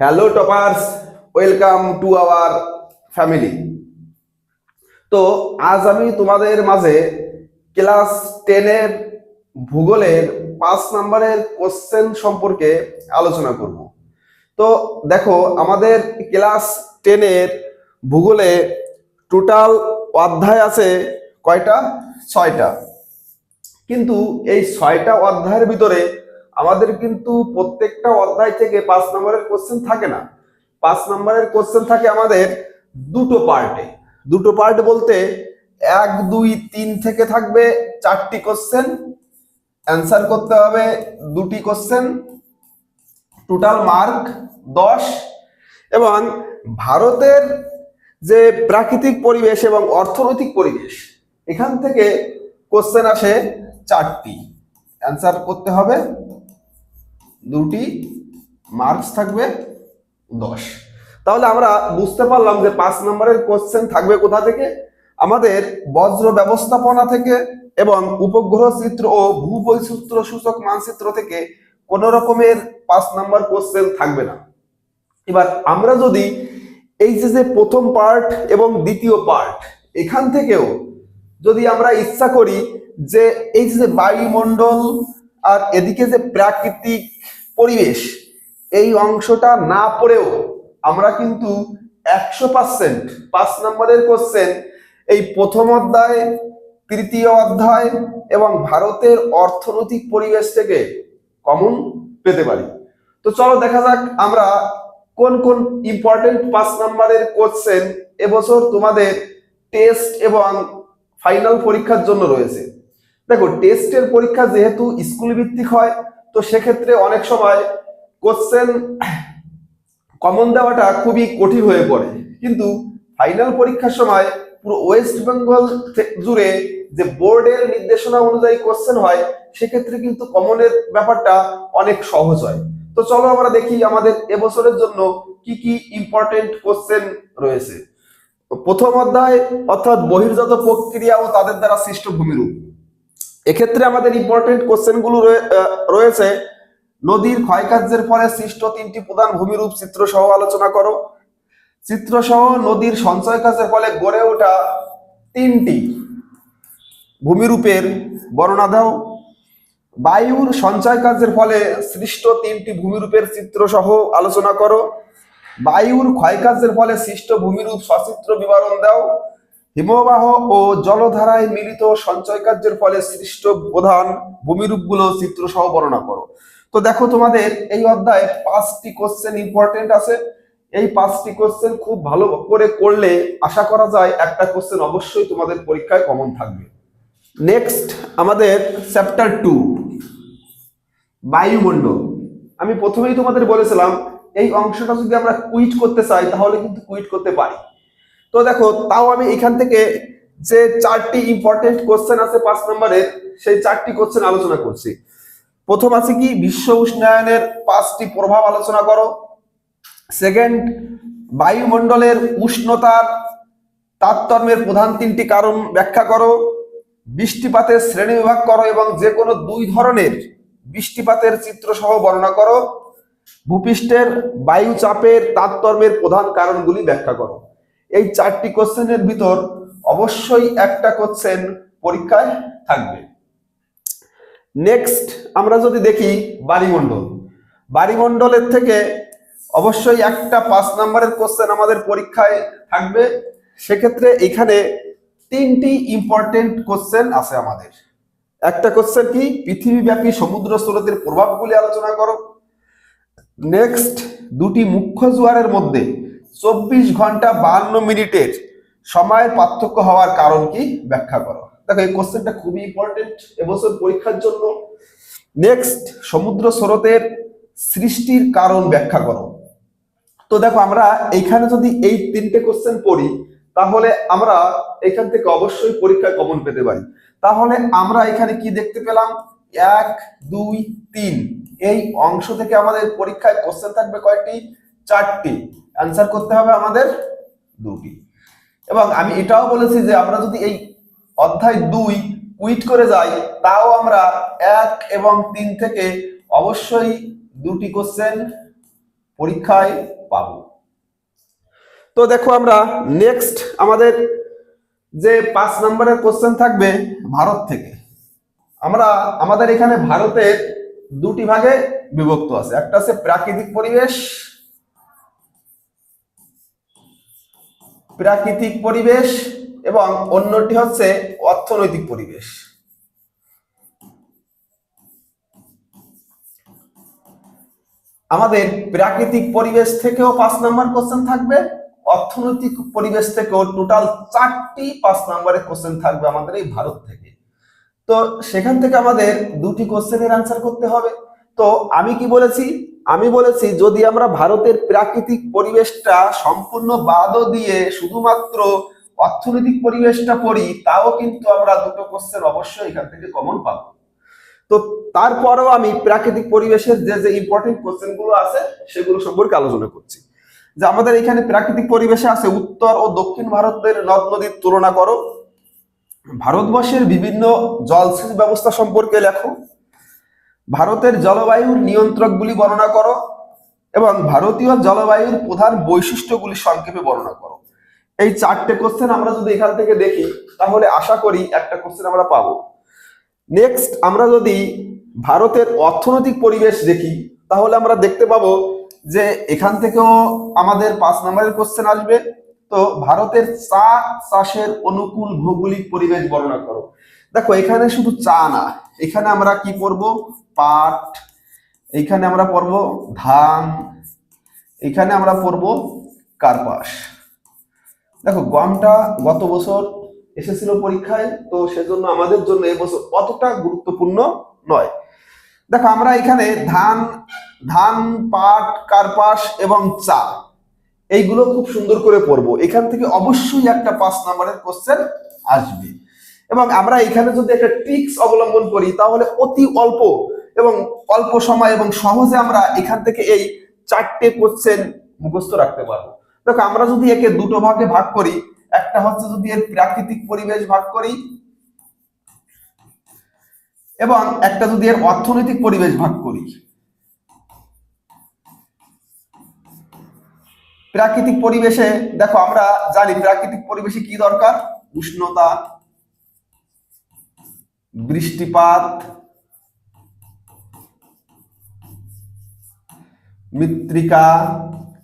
Hello toppers welcome to our family তো আজ আমি তোমাদের মাঝে ক্লাস টেনের ভূগোলের পাঁচ নম্বরের কোশ্চেন সম্পর্কে আলোচনা করব। তো দেখো, আমাদের ক্লাস টেনের ভূগোলে টোটাল অধ্যায় আছে কয়টা? ছয়টা। কিন্তু এই ছয়টা অধ্যায়ের ভিতরে আমাদের কিন্তু প্রত্যেকটা অধ্যায় থেকে পাঁচ নম্বরের কোশ্চেন থাকে না। পাঁচ নম্বরের কোশ্চেন থাকে আমাদের দুটো পার্টে দুটো পার্ট বলতে এক, দুই, তিন থেকে থাকবে চারটি কোশ্চেন অ্যান্সার করতে হবে দুটি কোশ্চেন টোটাল মার্ক দশ, এবং ভারতের যে প্রাকৃতিক পরিবেশ এবং অর্থনৈতিক পরিবেশ, এখান থেকে কোশ্চেন আসে চারটি। অ্যান্সার করতে হবে। দুটি মার্কস থাকবে দশ। তাহলে আমরা বুঝতে পারলাম যে পাঁচ নম্বরের কোশ্চেন থাকবে কোথা থেকে? আমাদের বজ্র ব্যবস্থাপনা থেকে এবং উপগ্রহ চিত্র ও ভূবৈচিত্র সূচক মানচিত্র থেকে কোন রকমের পাঁচ নাম্বার কোশ্চেন থাকবে না। এবার আমরা যদি এই যে যে প্রথম পার্ট এবং দ্বিতীয় পার্ট এখান থেকেও যদি আমরা ইচ্ছা করি যে এই যে বায়ুমণ্ডল আর এদিকে যে প্রাকৃতিক পরিবেশ, এই অংশটা না পড়েও আমরা কিন্তু একশো পার্সেন্ট পাঁচ নম্বরের কোশ্চেন এই প্রথম অধ্যায়, তৃতীয় অধ্যায় এবং ভারতের অর্থনৈতিক পরিবেশ থেকে কমন পেতে পারি। তো চলো দেখা যাক আমরা কোন কোন ইম্পর্টেন্ট পাঁচ নম্বরের কোশ্চেন এবছর তোমাদের টেস্ট এবং ফাইনাল পরীক্ষার জন্য রয়েছে। দেখো টেস্টের পরীক্ষা যেহেতু স্কুল ভিত্তিক হয়, তো সেক্ষেত্রে অনেক সময় কোশ্চেন কমন দেওয়াটা খুবই কঠিন হয়ে পড়ে। কিন্তু ফাইনাল পরীক্ষার সময় পুরো ওয়েস্ট বেঙ্গল জুড়ে যে বোর্ডের নির্দেশনা অনুযায়ী কোশ্চেন হয়, সেক্ষেত্রে কিন্তু কমনের ব্যাপারটা অনেক সহজ হয়। তো চলো আমরা দেখি আমাদের এবছরের জন্য কি কি ইম্পর্টেন্ট কোশ্চেন রয়েছে। প্রথম অধ্যায় অর্থাৎ বহির্জাত প্রক্রিয়া ও তাদের দ্বারা সৃষ্ট ভূমিরূপ। এক্ষেত্রে আমাদের ইম্পর্টেন্ট কোশ্চেনগুলো রয়েছে। নদীর ক্ষয়কার্যের ফলে সৃষ্ট তিনটি প্রধান ভূমিরূপ চিত্র সহ আলোচনা করো। চিত্র সহ নদীর সঞ্চয় কাজের ফলে গড়ে ওঠা তিনটি ভূমিরূপের বর্ণনা দাও। বায়ুর সঞ্চয় কাজের ফলে সৃষ্ট তিনটি ভূমিরূপের চিত্র সহ আলোচনা করো। বায়ুর ক্ষয়কার্যের ফলে সৃষ্ট ভূমিরূপ সচিত্র বিবরণ দাও। হিমবাহ ও জলধারায় মিলিত সঞ্চয় কার্যের ফলে সৃষ্ট প্রধান ভূমিরূপগুলো চিত্র সহ বর্ণনা করো। তো দেখো তোমাদের এই অধ্যায়ে পাঁচটি কোশ্চেন ইম্পর্টেন্ট আছে। এই পাঁচটি কোশ্চেন খুব ভালো করে করলে আশা করা যায় একটা কোশ্চেন অবশ্যই তোমাদের পরীক্ষায় কমন থাকবে। নেক্সট আমাদের চ্যাপ্টার টু বায়ুমণ্ডল। আমি প্রথমেই তোমাদের বলেছিলাম, এই অংশটা যদি আমরা কুইট করতে চাই, তাহলে কিন্তু কুইট করতে পারি। তো দেখো, তাও আমি এখান থেকে যে চারটি ইম্পর্টেন্ট কোশ্চেন আছে পাঁচ নম্বরের সেই চারটি কোশ্চেন আলোচনা করছি। প্রথম আছে কি, বিশ্ব উষ্ণায়নের পাঁচটি প্রভাব আলোচনা করো। সেকেন্ড বায়ুমণ্ডলের উষ্ণতার তারতম্যের প্রধান তিনটি কারণ ব্যাখ্যা করো। বৃষ্টিপাতের শ্রেণি বিভাগ করো এবং যে কোনো দুই ধরনের বৃষ্টিপাতের চিত্র সহ বর্ণনা করো। ভূপৃষ্ঠের বায়ু চাপের তারতম্যের প্রধান কারণগুলি ব্যাখ্যা করো। এই চারটি কোশ্চেনের ভিতর অবশ্যই একটা কোশ্চেন পরীক্ষায় থাকবে। নেক্সট আমরা যদি দেখি বাড়িমণ্ডল। বাড়িমণ্ডলের থেকে অবশ্যই একটা পাঁচ নম্বরের কোশ্চেন আমাদের পরীক্ষায় থাকবে। সেক্ষেত্রে এখানে তিনটি ইম্পর্টেন্ট কোশ্চেন আছে আমাদের। একটা কোশ্চেন কি? পৃথিবীব্যাপী সমুদ্র স্রোতের প্রভাবগুলি আলোচনা করো। নেক্সট দুটি মুখ্য জোয়ারের মধ্যে চব্বিশ ঘণ্টা বান্ন মিনিটের সময়ের পার্থক্য হওয়ার কারণ কি? ব্যাখ্যা করো। দেখো, এই কোশ্চেনটা খুবই ইম্পর্টেন্ট এবছর পরীক্ষার জন্য নেক্সট সমুদ্র স্রোতের সৃষ্টির কারণ ব্যাখ্যা করো। তো দেখো, আমরা এইখানে যদি এই তিনটে কোশ্চেন পড়ি, তাহলে আমরা এখান থেকে অবশ্যই পরীক্ষায় কমন পেতে পারি। তাহলে আমরা এখানে কি দেখতে পেলাম? এক, দুই, তিন। এই অংশ থেকে আমাদের পরীক্ষায় কোশ্চেন থাকবে কয়টি? চারটি। অ্যান্সার করতে হবে আমাদের দুটি। এবং আমি এটাও বলেছি যে আমরা যদি এই অধ্যায় দুই কুইট করে যাই, তাও আমরা এক এবং তিন থেকে অবশ্যই দুটি কোশ্চেন পরীক্ষায় পাবো। তো দেখো আমরা নেক্সট আমাদের যে পাঁচ নম্বরের কোশ্চেন থাকবে ভারত থেকে। আমরা, আমাদের এখানে ভারতের দুটি ভাগে বিভক্ত আছে। একটা আছে প্রাকৃতিক পরিবেশ প্রাকৃতিক পরিবেশ এবং অন্যটি হচ্ছে অর্থনৈতিক পরিবেশ। আমাদের প্রাকৃতিক পরিবেশ থেকেও পাঁচ নাম্বার কোশ্চেন থাকবে, অর্থনৈতিক পরিবেশ থেকেও টোটাল চারটি পাঁচ নাম্বারের কোশ্চেন থাকবে আমাদের এই ভারত থেকে। তো সেখান থেকে আমাদের দুটি কোশ্চেনের আনসার করতে হবে। তো আমি কি বলেছি? আমি বলেছি যদি আমরা ভারতের প্রাকৃতিক পরিবেশটা সম্পূর্ণ বাদও দিয়ে শুধুমাত্র অর্থনৈতিক পরিবেশটা পড়ি, তাও কিন্তু আমরা দুটো কোশ্চেন অবশ্যই এখান থেকে কমন পাবো। তো তারপরেও আমি প্রাকৃতিক পরিবেশের যে যে ইম্পর্টেন্ট কোশ্চেনগুলো আছে, সেগুলো সম্পর্কে আলোচনা করছি। যে আমাদের এখানে প্রাকৃতিক পরিবেশে আছে উত্তর ও দক্ষিণ ভারতের নদ নদীর তুলনা করো। ভারতবর্ষের বিভিন্ন জলসেচ ব্যবস্থা সম্পর্কে লেখো। ভারতের জলবায়ুর নিয়ন্ত্রকগুলি বর্ণনা করো এবং ভারতীয় জলবায়ুর প্রধান বৈশিষ্ট্যগুলি সংক্ষেপে বর্ণনা করো। এই চারটে কোশ্চেন আমরা যদি এখান থেকে দেখি, তাহলে আশা করি একটা কোশ্চেন আমরা পাবো। নেক্সট আমরা যদি ভারতের অর্থনৈতিক পরিবেশ দেখি, তাহলে আমরা দেখতে পাবো যে এখান থেকেও আমাদের পাঁচ নম্বরের কোশ্চেন আসবে। তো ভারতের চা চাষের অনুকূল ভৌগোলিক পরিবেশ বর্ণনা করো। দেখো, এখানে শুধু চা না এখানে আমরা কি পড়ব? পাট এইখানে আমরা পড়ব ধান। এখানে আমরা পড়ব কার্পাস। দেখো, গমটা গত বছর এসেছিল পরীক্ষায়, তো সেজন্য আমাদের জন্য এবছর অতটা গুরুত্বপূর্ণ নয়। দেখো, আমরা এখানে ধান ধান, পাট, কার্পাস এবং চা, এইগুলো খুব সুন্দর করে পড়ব। এখান থেকে অবশ্যই একটা পাঁচ নাম্বারের কোশ্চেন আসবে। এবং আমরা এখানে যদি একটা ট্রিক্স অবলম্বন করি, তাহলে অতি অল্প এবং অল্প সময় এবং সহজে আমরা এখান থেকে এই চারটে কোশ্চেন মুখস্থ রাখতে পারব। দেখো, আমরা যদি একে দুটো ভাগে ভাগ করি, একটা হচ্ছে যদি এর প্রাকৃতিক পরিবেশ ভাগ করি, এবং একটা যদি এর অর্থনৈতিক পরিবেশ ভাগ করি। প্রাকৃতিক পরিবেশে, দেখো, আমরা জানি প্রাকৃতিক পরিবেশে কি দরকার? উষ্ণতা বৃষ্টিপাত, মৃত্তিকা,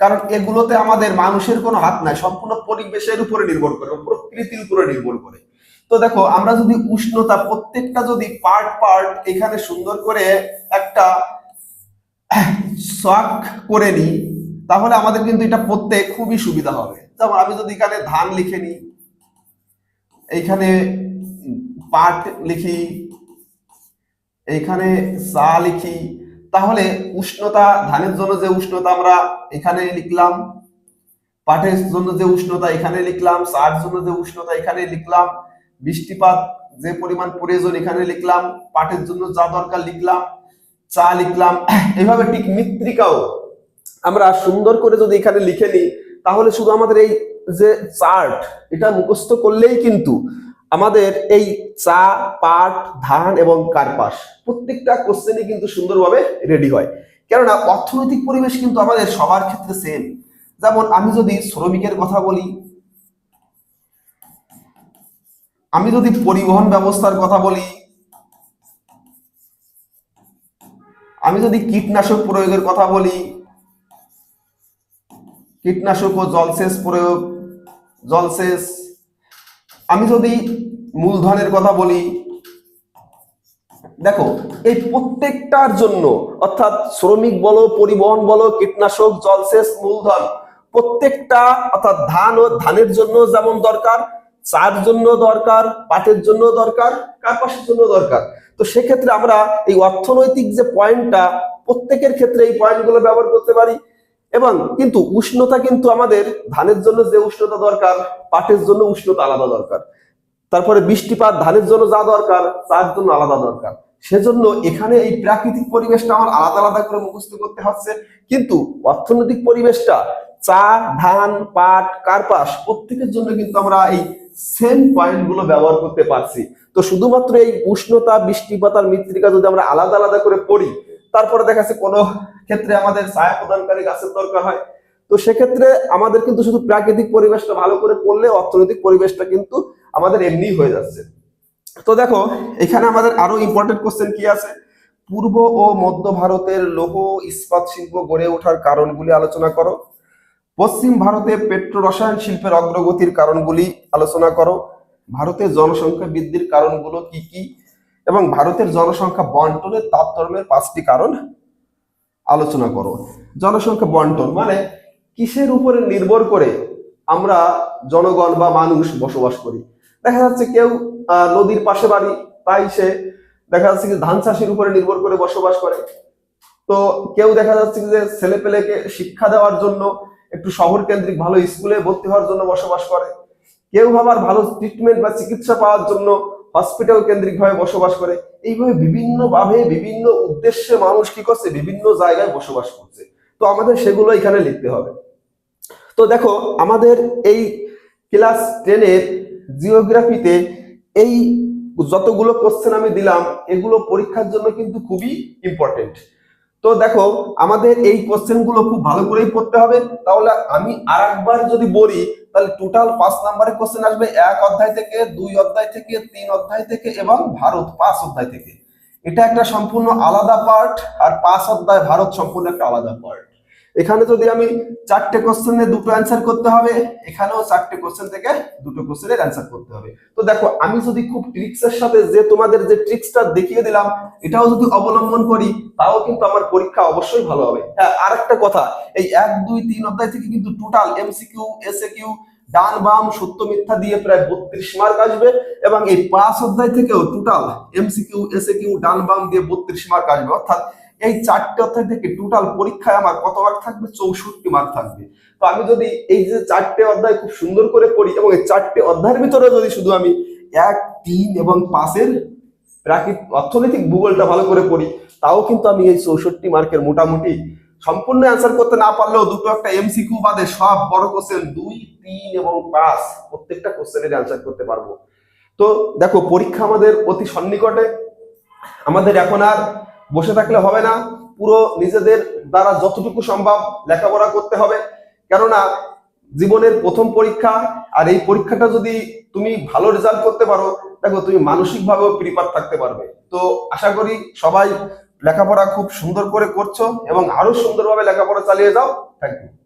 কারণ এগুলোতে আমাদের মানুষের কোনো হাত নাই, সম্পূর্ণ পরিবেশের উপরে নির্ভর করে প্রকৃতির উপরে নির্ভর করে। তো দেখো, আমরা যদি উষ্ণতা প্রত্যেকটা যদি পার্ট পার্ট এখানে সুন্দর করে একটা শখ করে নিই, তাহলে আমাদের কিন্তু এটা পড়তে খুবই সুবিধা হবে। যেমন আমি যদি এখানে ধান লিখে নিই, এইখানে পাট লিখি এইখানে চা লিখি। তাহলে উষ্ণতা, ধানের জন্য যে উষ্ণতা আমরা এখানে লিখলাম, পাটের জন্য যে উষ্ণতা এখানে লিখলাম চার জন্য যে উষ্ণতা এখানে লিখলাম, বৃষ্টিপাত যে পরিমাণ প্রয়োজন এখানে লিখলাম, পাটের জন্য যা দরকার লিখলাম, চা লিখলাম। এইভাবে ঠিক মৃত্তিকাও আমরা সুন্দর করে যদি এখানে লিখে নিই, তাহলে শুধু আমাদের এই যে চার্ট, এটা মুখস্থ করলেই কিন্তু আমাদের এই চা, পাট, ধান এবং কার্পাস প্রত্যেকটা কোশ্চেনই কিন্তু সুন্দরভাবে রেডি হয়। কেননা অর্থনৈতিক পরিবেশ কিন্তু আমাদের সবার ক্ষেত্রে সেম যেমন আমি যদি শ্রমিকের কথা বলি, আমি যদি পরিবহন ব্যবস্থার কথা বলি, আমি যদি কীটনাশক প্রয়োগের কথা বলি, কীটনাশক ও জলসেচ প্রয়োগ, জলসেচ আমি যদি মূলধনের কথা বলি, দেখো, এই প্রত্যেকটার জন্য, অর্থাৎ শ্রমিক বলো, পরিবহন বলো, কীটনাশক, জলসেচ, মূলধন, প্রত্যেকটা, অর্থাৎ ধান ও ধানের জন্য যেমন দরকার, চার জন্য দরকার, পাটের জন্য দরকার কার্পাসের জন্য দরকার। তো সেক্ষেত্রে আমরা এই অর্থনৈতিক যে পয়েন্টটা প্রত্যেকের ক্ষেত্রে এই পয়েন্টগুলো ব্যবহার করতে পারি। এবং কিন্তু উষ্ণতা কিন্তু আমাদের ধানের জন্য যে উষ্ণতা দরকার, পাটের জন্য উষ্ণতা আলাদা দরকার। তারপরে বৃষ্টিপাত ধানের জন্য যা দরকার, তার জন্য আলাদা দরকার। সেজন্য এখানে এই প্রাকৃতিক পরিবেশটা আমার আলাদা আলাদা করে মুখস্থ করতে হচ্ছে। কিন্তু অর্থনৈতিক পরিবেশটা, চা, ধান, পাট, কার্পাস, প্রত্যেকের জন্য কিন্তু আমরা এই সেম পয়েন্টগুলো ব্যবহার করতে পারছি। তো শুধুমাত্র এই উষ্ণতা, বৃষ্টিপাত আর মৃত্তিকা যদি আমরা আলাদা আলাদা করে পড়ি তারপরে দেখা যাচ্ছে কোনো ক্ষেত্রে আমাদের ছায়া প্রদানকারী গাছের দরকার হয়। তো সেক্ষেত্রে আমাদের কিন্তু শুধু প্রাকৃতিক পরিবেশটা ভালো করে করলে অর্থনৈতিক পরিবেশটা কিন্তু আমাদের এমনি হয়ে যাচ্ছে। তো দেখো, এখানে আমাদের আরও ইম্পর্টেন্ট কোশ্চেন কি আছে? পূর্ব ও মধ্য ভারতের লৌহ ইস্পাত শিল্প গড়ে ওঠার কারণগুলি আলোচনা করো। পশ্চিম ভারতে পেট্রো রসায়ন শিল্পের অগ্রগতির কারণগুলি আলোচনা করো। ভারতের জনসংখ্যা বৃদ্ধির কারণগুলো কি কি? এবং ভারতের জনসংখ্যা বন্টনের তারতম্যের পাঁচটি কারণ আলোচনা করো। জনসংখ্যা বন্টন মানে কিসের উপরে নির্ভর করে আমরা জনগণ বা মানুষ বসবাস করি। দেখা যাচ্ছে কেউ নদীর পাশে বাড়ি, তাই সে দেখা যাচ্ছে যে ধান চাষের উপরে নির্ভর করে বসবাস করে। তো কেউ দেখা যাচ্ছে যে ছেলে পেলেকে শিক্ষা দেওয়ার জন্য একটু শহর কেন্দ্রিক ভালো স্কুলে ভর্তি হওয়ার জন্য বসবাস করে। কেউ আবার ভালো ট্রিটমেন্ট বা চিকিৎসা পাওয়ার জন্য হসপিটাল কেন্দ্রিক ভাবে বসবাস করে। এইভাবে বিভিন্ন ভাবে, বিভিন্ন উদ্দেশ্যে মানুষ কি করছে? বিভিন্ন জায়গায় বসবাস করছে। তো আমাদের সেগুলো এখানে লিখতে হবে। তো দেখো, আমাদের এই ক্লাস টেনের জিওগ্রাফিতে এই যতগুলো কোশ্চেন আমি দিলাম, এগুলো পরীক্ষার জন্য কিন্তু খুবই ইম্পর্টেন্ট তো দেখো, আমাদের এই কোশ্চেনগুলো খুব ভালো করেই পড়তে হবে। তাহলে আমি আর যদি বলি তাহলে টোটাল পাঁচ নাম্বারের কোশ্চেন আসবে। এক অধ্যায় থেকে, দুই অধ্যায় থেকে, তিন অধ্যায় থেকে এবং ভারত পাঁচ অধ্যায় থেকে। এটা একটা সম্পূর্ণ আলাদা পার্ট আর পাঁচ অধ্যায় ভারত সম্পূর্ণ একটা আলাদা পার্ট এখানে যদি আমি চারটে কোশ্চেনে দুটো অ্যান্সার করতে হবে, এখানেও চারটে কোশ্চেন থেকে দুটো কোশ্চেনের অ্যান্সার করতে হবে। তো দেখো, আমি যদি খুব ট্রিক্সের সাথে যে তোমাদের যে ট্রিক্সটা দেখিয়ে দিলাম, এটাও যদি অবলম্বন করি, তাও কিন্তু আমার পরীক্ষা অবশ্যই ভালো হবে। হ্যাঁ আর একটা কথা, এই এক, দুই, তিন অধ্যায় থেকে কিন্তু টোটাল এমসিকিউ এসএ কিউ ডান বাম, সত্য মিথ্যা দিয়ে প্রায় বত্রিশ মার্ক আসবে এবং এই পাঁচ অধ্যায় থেকেও টোটাল এমসিকিউ এসএ কিউ ডান বাম দিয়ে বত্রিশ মার্ক আসবে। অর্থাৎ এই চারটে অধ্যায় থেকে টোটাল পরীক্ষায় আমার কত মার্ক থাকবে? চৌষট্টি মার্ক থাকবে। তো আমি যদি এই যে চারটে অধ্যায় খুব সুন্দর করে পড়ি এবং এই চারটে অধ্যায়ের ভিতরে যদি শুধু আমি এক, তিন এবং পাঁচের প্রাকৃতিক অর্থনৈতিক ভূগোলটা ভালো করে পড়ি, তাও কিন্তু আমি এই চৌষট্টি মার্কের মোটামুটি সম্পূর্ণ অ্যান্সার করতে না পারলেও দুটো একটা এমসিকিউ বাদে সব বড় কোশ্চেন দুই, তিন এবং পাঁচ, প্রত্যেকটা কোশ্চেনের অ্যান্সার করতে পারব। তো দেখো, পরীক্ষা আমাদের অতি সন্নিকটে। আমাদের এখন আর বসে থাকলে হবে না। পুরো নিজেদের দ্বারা যতটুকু সম্ভব লেখাপড়া করতে হবে। কেননা জীবনের প্রথম পরীক্ষা আর এই পরীক্ষাটা যদি তুমি ভালো রেজাল্ট করতে পারো, দেখো তুমি মানসিকভাবেও প্রিপার থাকতে পারবে। তো আশা করি সবাই লেখাপড়া খুব সুন্দর করে করছ এবং আরও সুন্দরভাবে লেখাপড়া চালিয়ে যাও। Thank you